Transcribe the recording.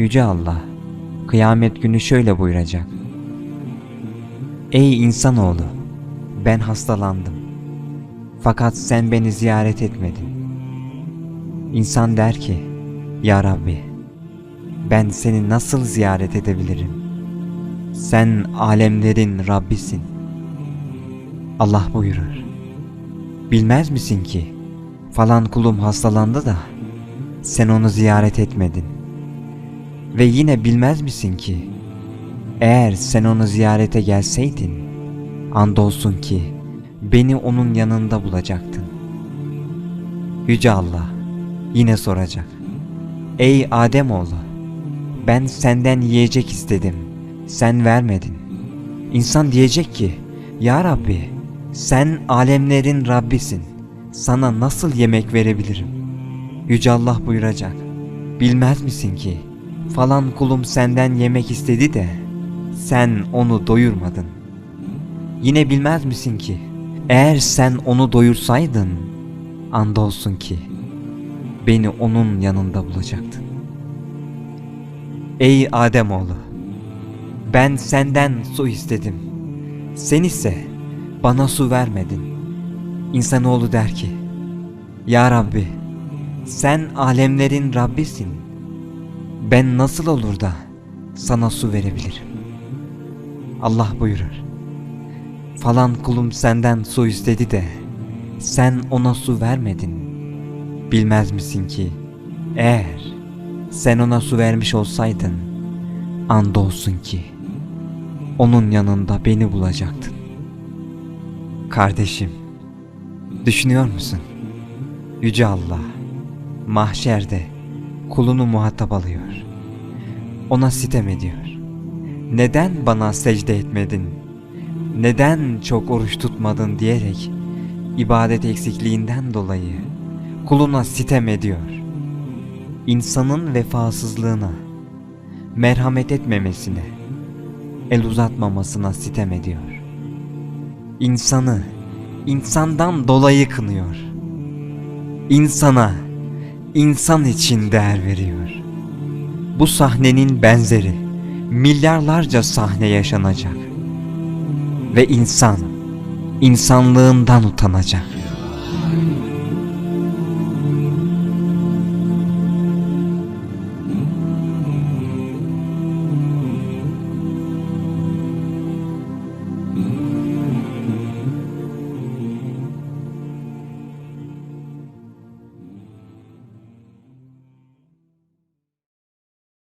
Yüce Allah, kıyamet günü şöyle buyuracak. Ey insanoğlu, ben hastalandım. Fakat sen beni ziyaret etmedin. İnsan der ki, Ya Rabbi, ben seni nasıl ziyaret edebilirim? Sen alemlerin Rabbisin. Allah buyurur. Bilmez misin ki falan kulum hastalandı da sen onu ziyaret etmedin. Ve yine bilmez misin ki eğer sen onu ziyarete gelseydin andolsun ki beni onun yanında bulacaktın. Yüce Allah yine soracak. Ey Ademoğlu ben senden yiyecek istedim sen vermedin. İnsan diyecek ki Ya Rabbi sen alemlerin Rabbisin. Sana nasıl yemek verebilirim? Yüce Allah buyuracak. Bilmez misin ki falan kulum senden yemek istedi de sen onu doyurmadın. Yine bilmez misin ki eğer sen onu doyursaydın andolsun ki beni onun yanında bulacaktın. Ey Ademoğlu ben senden su istedim. Sen ise bana su vermedin. İnsanoğlu der ki, Ya Rabbi, sen alemlerin Rabbisin. Ben nasıl olur da sana su verebilirim? Allah buyurur. Falan kulum senden su istedi de sen ona su vermedin. Bilmez misin ki eğer sen ona su vermiş olsaydın andolsun ki onun yanında beni bulacaktın. Kardeşim, düşünüyor musun? Yüce Allah, mahşerde kulunu muhatap alıyor. Ona sitem ediyor. Neden bana secde etmedin? Neden çok oruç tutmadın diyerek ibadet eksikliğinden dolayı kuluna sitem ediyor. İnsanın vefasızlığına, merhamet etmemesine, el uzatmamasına sitem ediyor. İnsanı insandan dolayı kınıyor. İnsana insan için değer veriyor. Bu sahnenin benzeri milyarlarca sahne yaşanacak. Ve insan insanlığından utanacak.